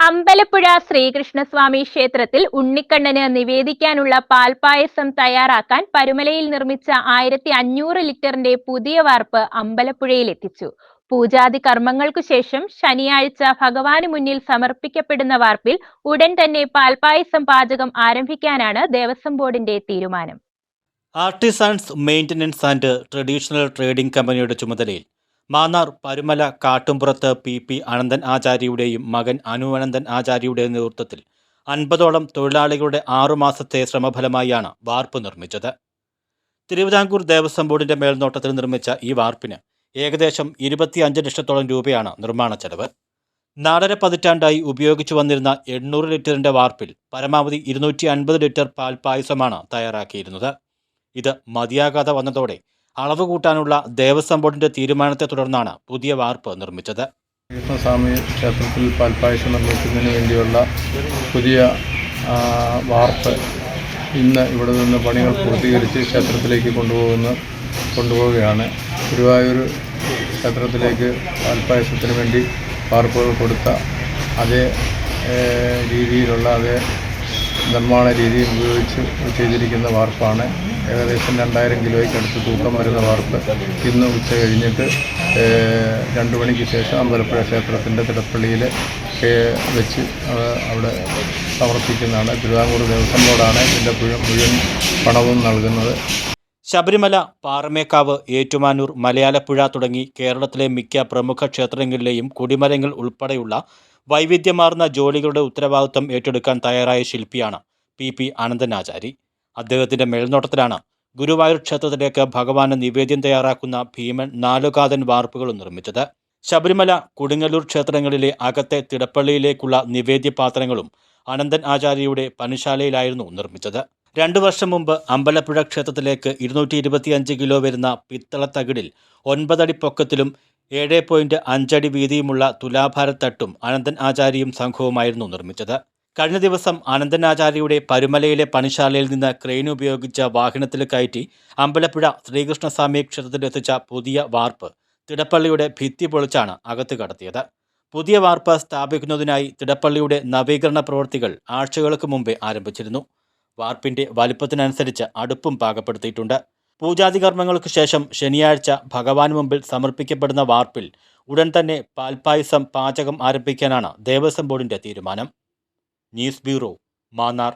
അമ്പലപ്പുഴ ശ്രീകൃഷ്ണസ്വാമി ക്ഷേത്രത്തിൽ ഉണ്ണിക്കണ്ണന് നിവേദിക്കാനുള്ള പാൽപായസം തയ്യാറാക്കാൻ പരുമലയിൽ നിർമ്മിച്ച ആയിരത്തി അഞ്ഞൂറ് ലിറ്ററിന്റെ പുതിയ വാർപ്പ് അമ്പലപ്പുഴയിൽ എത്തിച്ചു. പൂജാതി കർമ്മങ്ങൾക്കു ശേഷം ശനിയാഴ്ച ഭഗവാന് മുന്നിൽ സമർപ്പിക്കപ്പെടുന്ന വാർപ്പിൽ ഉടൻ തന്നെ പാൽപായസം പാചകം ആരംഭിക്കാനാണ് ദേവസ്വം ബോർഡിന്റെ തീരുമാനം. Artisans maintenance and traditional trading കമ്പനിയുടെ ചുമതലയിൽ മാന്നാർ പരുമല കാട്ടുംപുറത്ത് പി. പി. അനന്തൻ ആചാര്യയുടെയും മകൻ അനു അനന്തൻ ആചാര്യയുടെയും നേതൃത്വത്തിൽ അൻപതോളം തൊഴിലാളികളുടെ ആറുമാസത്തെ ശ്രമഫലമായാണ് വാർപ്പ് നിർമ്മിച്ചത്. തിരുവിതാംകൂർ ദേവസ്വം ബോർഡിന്റെ മേൽനോട്ടത്തിൽ നിർമ്മിച്ച ഈ വാർപ്പിന് ഏകദേശം ഇരുപത്തിയഞ്ച് ലക്ഷത്തോളം രൂപയാണ് നിർമ്മാണ ചെലവ്. നാലര പതിറ്റാണ്ടായി ഉപയോഗിച്ചു വന്നിരുന്ന എണ്ണൂറ് ലിറ്ററിന്റെ വാർപ്പിൽ പരമാവധി ഇരുന്നൂറ്റി അൻപത് ലിറ്റർ പാൽ പായസമാണ് തയ്യാറാക്കിയിരുന്നത്. ഇത് മതിയാകാതെ വന്നതോടെ അളവ് കൂട്ടാനുള്ള ദേവസ്വം ബോർഡിന്റെ തീരുമാനത്തെ തുടർന്നാണ് പുതിയ വാർപ്പ് നിർമ്മിച്ചത്. കൃഷ്ണസ്വാമി ക്ഷേത്രത്തിൽ പാൽപ്പായസം നിർമ്മിക്കുന്നതിന് വേണ്ടിയുള്ള പുതിയ വാർപ്പ് ഇന്ന് ഇവിടെ നിന്ന് പണികൾ പൂർത്തീകരിച്ച് ക്ഷേത്രത്തിലേക്ക് കൊണ്ടുപോകുന്ന കൊണ്ടുപോവുകയാണ്. ഗുരുവായൂർ ക്ഷേത്രത്തിലേക്ക് പാൽപ്പായസത്തിന് വേണ്ടി വാർപ്പുകൾ കൊടുത്ത അതേ രീതിയിലുള്ള അതേ നിർമ്മാണ രീതി ഉപയോഗിച്ച് ചെയ്തിരിക്കുന്ന വാർപ്പാണ്. ഏകദേശം രണ്ടായിരം കിലോയ്ക്ക് അടുത്ത് തൂക്കം വരുന്ന വാർപ്പ്. ഇന്ന് ഉച്ച കഴിഞ്ഞിട്ട് രണ്ടു മണിക്ക് ശേഷം അമ്പലപ്പുഴ ക്ഷേത്രത്തിന്റെ തിടപ്പള്ളിയിൽ വെച്ച് അവിടെ സമർപ്പിക്കുന്നതാണ്. തിരുവിതാംകൂർ ദേവസ്വം ബോർഡാണ് ഇതിന്റെ മുഴുവൻ പണവും നൽകുന്നത്. ശബരിമല പാറമേക്കാവ് ഏറ്റുമാനൂർ മലയാലപ്പുഴ തുടങ്ങി കേരളത്തിലെ മിക്ക പ്രമുഖ ക്ഷേത്രങ്ങളിലെയും കൊടിമരങ്ങൾ ഉൾപ്പെടെയുള്ള വൈവിധ്യമാർന്ന ജോലികളുടെ ഉത്തരവാദിത്വം ഏറ്റെടുക്കാൻ തയ്യാറായ ശില്പിയാണ് പി പി ആനന്ദനാചാരി അദ്ദേഹത്തിന്റെ മേൽനോട്ടത്തിലാണ് ഗുരുവായൂർ ക്ഷേത്രത്തിലേക്ക് ഭഗവാന് നിവേദ്യം തയ്യാറാക്കുന്ന ഭീമൻ നാലുകാതൻ വാർപ്പുകളും നിർമ്മിച്ചത്. ശബരിമല കുടുങ്ങല്ലൂർ ക്ഷേത്രങ്ങളിലെ അകത്തെ തിടപ്പള്ളിയിലേക്കുള്ള നിവേദ്യ പാത്രങ്ങളും അനന്തൻ ആചാര്യയുടെ പണിശാലയിലായിരുന്നു നിർമ്മിച്ചത്. രണ്ടു വർഷം മുമ്പ് അമ്പലപ്പുഴ ക്ഷേത്രത്തിലേക്ക് ഇരുന്നൂറ്റി ഇരുപത്തിയഞ്ച് കിലോ വരുന്ന പിത്തളത്തകിടിൽ ഒൻപതടി പൊക്കത്തിലും ഏഴ് പോയിന്റ് അഞ്ചടി വീതിയുമുള്ള തുലാഭാരത്തട്ടും അനന്തൻ ആചാര്യയും സംഘവുമായിരുന്നു നിർമ്മിച്ചത്. കഴിഞ്ഞ ദിവസം അനന്തൻ ആചാര്യയുടെ പരുമലയിലെ പണിശാലയിൽ നിന്ന് ക്രെയിൻ ഉപയോഗിച്ച വാഹനത്തിൽ കയറ്റി അമ്പലപ്പുഴ ശ്രീകൃഷ്ണസ്വാമി ക്ഷേത്രത്തിലെത്തിച്ച പുതിയ വാർപ്പ് തിടപ്പള്ളിയുടെ ഭിത്തി പൊളിച്ചാണ് അകത്ത് കടത്തിയത്. പുതിയ വാർപ്പ് സ്ഥാപിക്കുന്നതിനായി തിടപ്പള്ളിയുടെ നവീകരണ പ്രവൃത്തികൾ ആഴ്ചകൾക്ക് മുമ്പേ ആരംഭിച്ചിരുന്നു. വാർപ്പിന്റെ വലുപ്പത്തിനനുസരിച്ച് അടുപ്പും പാകപ്പെടുത്തിയിട്ടുണ്ട്. പൂജാതി കർമ്മങ്ങൾക്ക് ശേഷം ശനിയാഴ്ച ഭഗവാൻ മുമ്പിൽ സമർപ്പിക്കപ്പെടുന്ന വാർപ്പിൽ ഉടൻ തന്നെ പാൽപായസം പാചകം ആരംഭിക്കാനാണ് ദേവസ്വം ബോർഡിന്റെ തീരുമാനം. News bureau Mannar.